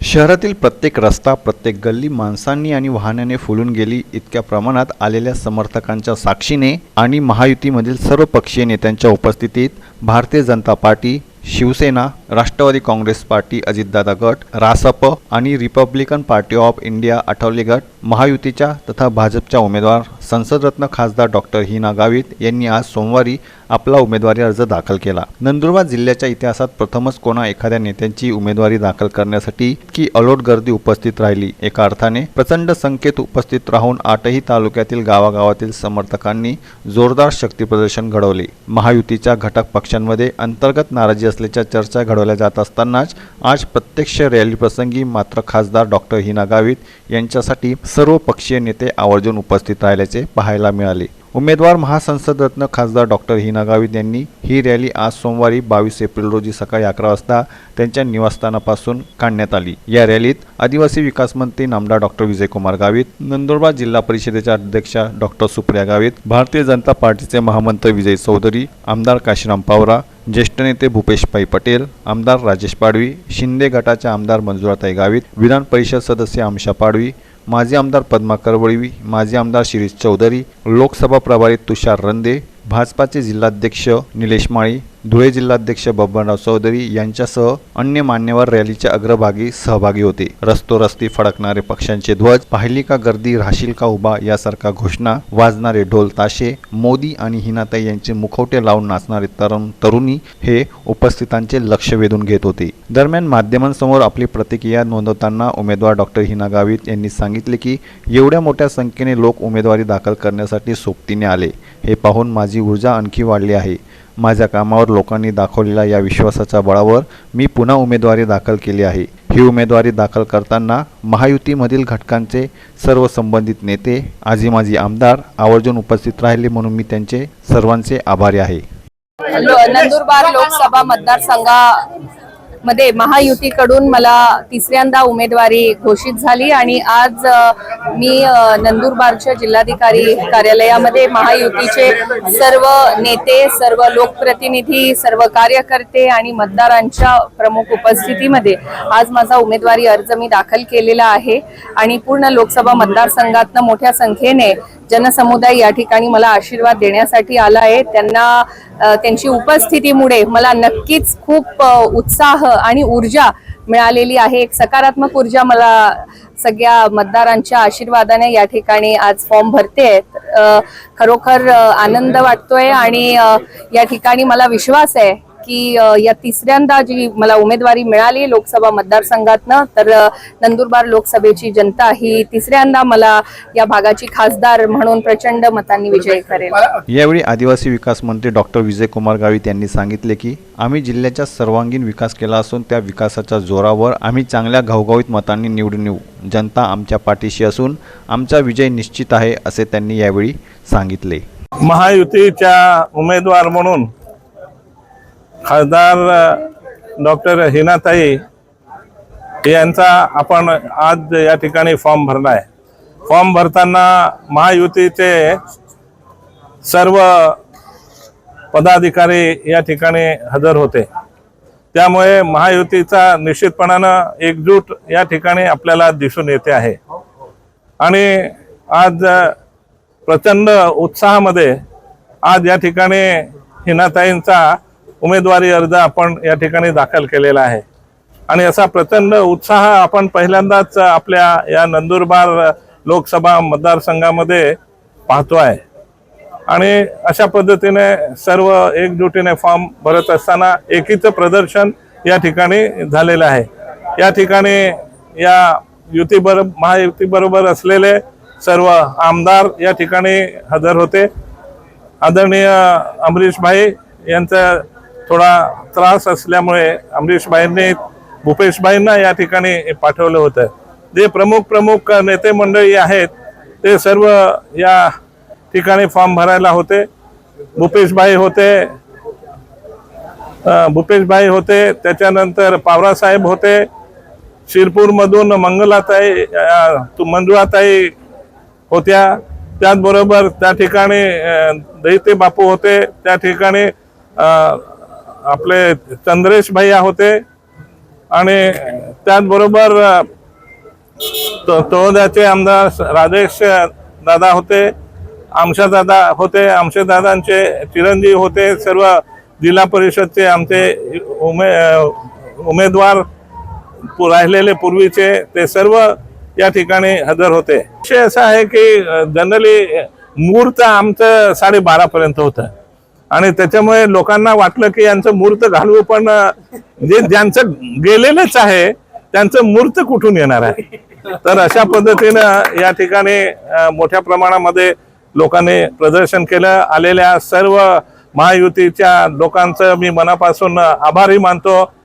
शहरातील प्रत्येक रस्ता प्रत्येक गल्ली माणसांनी आणि वाहनाने फुलून गेली इतक्या प्रमाणात आलेल्या समर्थकांच्या साक्षीने आणि महायुतीमधील सर्व पक्षीय नेत्यांच्या उपस्थितीत भारतीय जनता पार्टी शिवसेना राष्ट्रवादी काँग्रेस पार्टी अजितदादा गट रासप आणि Republican Party of India Athawale गट महायुतीच्या तथा भाजपच्या उमेदवार संसदरत्न खासदार डॉक्टर हिना गावित यांनी आज सोमवारी आपला उमेदवारी अर्ज दाखल केला. नंदुरबार जिल्ह्याच्या इतिहासात प्रथमच कोणा एखाद्या नेत्यांची उमेदवारी दाखल करण्यासाठी की अलोट गर्दी उपस्थित राहिली. एका अर्थाने प्रचंड संख्येत उपस्थित राहून आठही तालुक्यातील गावागावातील समर्थकांनी जोरदार शक्तीप्रदर्शन घडवले. महायुतीच्या घटक पक्षांमध्ये अंतर्गत नाराजी असल्याच्या चर्चा घडवल्या जात असतानाच आज प्रत्यक्ष रॅली प्रसंगी मात्र खासदार डॉक्टर हिना गावित यांच्यासाठी सर्व पक्षीय नेते आवर्जून उपस्थित राहिल्याचे पाहायला मिळाले. उमेदवार महासंसद रत्न खासदार डॉक्टर हिना गावित यांनी ही रॅली आज सोमवारी बावीस एप्रिल रोजी सकाळी अकरा वाजता त्यांच्या निवासस्थानापासून काढण्यात आली. या रॅलीत आदिवासी विकास मंत्री नामदार डॉक्टर विजयकुमार गावित नंदुरबार जिल्हा परिषदेच्या अध्यक्षा डॉक्टर सुप्रिया गावित भारतीय जनता पार्टीचे महामंत्री विजय चौधरी आमदार काशीराम पावरा ज्येष्ठ नेते भूपेशभाई पटेल आमदार राजेश पाडवी शिंदे गटाच्या आमदार मंजुळाताई गावित विधान परिषद सदस्य आमशा पाडवी माजी आमदार पद्मा वळवी माजी आमदार शिरीष चौधरी लोकसभा प्रभारी तुषार रंदे भाजपाचे जिल्हाध्यक्ष निलेश माळी धुळे जिल्हाध्यक्ष बबनराव चौधरी यांच्यासह अन्य मान्यवर रॅलीच्या अग्रभागी सहभागी होते. रस्तोरस्ती फडकणारे पक्षांचे ध्वज पाहिली का गर्दी राहशील का उभा यासारख्या घोषणा वाजणारे ढोल ताशे मोदी आणि हिनाताई यांचे मुखवटे लावून नाचणारे तरुण तरुणी हे उपस्थितांचे लक्ष वेधून घेत होते. दरम्यान माध्यमांसमोर आपली प्रतिक्रिया नोंदवताना उमेदवार डॉक्टर हिना गावित यांनी सांगितले की एवढ्या मोठ्या संख्येने लोक उमेदवारी दाखल करण्यासाठी सोबतीने आले. हे पाहून माझी ऊर्जा आणखी वाढली आहे. माझ्या कामावर लोकांनी दाखवलेल्या या विश्वासाच्या बळावर मी पुन्हा उमेदवारी दाखल केली आहे. ही उमेदवारी दाखल करताना महायुतीमधील घटकांचे सर्व संबंधित नेते आजी माजी आमदार आवर्जून उपस्थित राहिले म्हणून मी त्यांचे सर्वांचे आभारी आहे. नंदुरबार लोकसभा मध्ये महायुतीकडून मला तिसऱ्यांदा उमेदवारी घोषित झाली आणि आज मी नंदुरबारच्या जिल्हाधिकारी कार्यालयामध्ये महायुतीचे सर्व नेते सर्व लोकप्रतिनिधी सर्व कार्यकर्ते आणि मतदारांच्या प्रमुख उपस्थितीमध्ये आज माझा उमेदवारी अर्ज मी दाखल केलेला आहे. आणि पूर्ण लोकसभा मतदारसंघातनं मोठ्या संख्येने जनसमुदाय या ठिकाणी मला आशीर्वाद देण्यासाठी आला आहे. त्यांना त्यांची उपस्थितीमुळे मला नक्कीच खूप उत्साह आणि ऊर्जा मिळालेली आहे. एक सकारात्मक ऊर्जा मला सगळ्या मतदारांच्या आशीर्वादाने या ठिकाणी आज फॉर्म भरते खरोखर आनंद वाटतोय आणि या ठिकाणी मला विश्वास आहे. की या तिसऱ्यांदा जी मला उमेदवारी मिळाली लोकसभा मतदारसंघातनं तर नंदुरबार लोकसभेची जनता ही तिसऱ्यांदा मला या भागाची खासदार म्हणून प्रचंड मतांनी विजयी करेल यावेळी आदिवासी विकास मंत्री डॉक्टर विजयकुमार गावित यांनी सांगितले की आम्ही जिल्ह्याचा सर्वांगीण विकास केला असून त्या विकासाच्या जोरावर आम्ही चांगल्या घवघवीत मतांनी निवडून येऊ. जनता आमच्या पाठीशी असून आमचा विजय निश्चित आहे असे त्यांनी यावेळी सांगितले. महायुतीच्या उमेदवार म्हणून खासदार डॉक्टर हिनाताई यांचा आपण आज या ठिकाणी फॉर्म भरला आहे. फॉर्म भरताना महायुतीचे सर्व पदाधिकारी या ठिकाणी हजर होते. त्यामुळे महायुतीचा निश्चितपणानं एकजूट या ठिकाणी आपल्याला दिसून येते आहे. आणि आज प्रचंड उत्साहामध्ये आज या ठिकाणी हिनाताईंचा उमेदवारी अर्ज आपण या ठिकाणी दाखल केलेला आहे. आणि असा प्रचंड उत्साह आपण पहिल्यांदाच आपल्या या नंदुरबार लोकसभा मतदारसंघामध्ये पाहतो आहे आणि अशा पद्धतीने सर्व एकजुटीने फॉर्म भरत असताना एकीचं प्रदर्शन या ठिकाणी झालेलं आहे. या ठिकाणी या युतीबरोबर महायुतीबरोबर असलेले सर्व आमदार या ठिकाणी हजर होते. आदरणीय अमरीशभाई यांचं थोडा त्रास असल्यामुळे अमरीशबाईंनी भूपेशबाईंना या ठिकाणी पाठवलं होतं. जे प्रमुख प्रमुख नेते मंडळी आहेत ते सर्व या ठिकाणी फॉर्म भरायला होते. भूपेशभाई होते भूपेशभाई होते त्याच्यानंतर पावरासाहेब होते शिरपूरमधून मंगलाताई तु- मंजुळाताई होत्या. त्याचबरोबर त्या ठिकाणी दैते बापू होते त्या ठिकाणी आपले चंद्रेश भैया होते आणि त्याचबरोबर तो- तळोद्याचे आमदार राजेश दादा होते. आमशा दादा होते. आमशा दादांचे चिरंजीव होते. सर्व जिल्हा परिषदचे आमचे उमे उमेदवार पु- राहिलेले पूर्वीचे ते सर्व या ठिकाणी हजर होते. विषय असा आहे की जनरली मुहूर्त आमचं साडेबारापर्यंत होतं. आणि त्याच्यामुळे लोकांना वाटलं की यांचं मूर्त घालवू पण जे ज्यांचं गेलेलंच आहे त्यांचं मूर्त कुठून येणार आहे? तर अशा पद्धतीनं या ठिकाणी मोठ्या प्रमाणामध्ये लोकांनी प्रदर्शन केलं. आलेल्या सर्व महायुतीच्या लोकांचं मी मनापासून आभारी मानतो.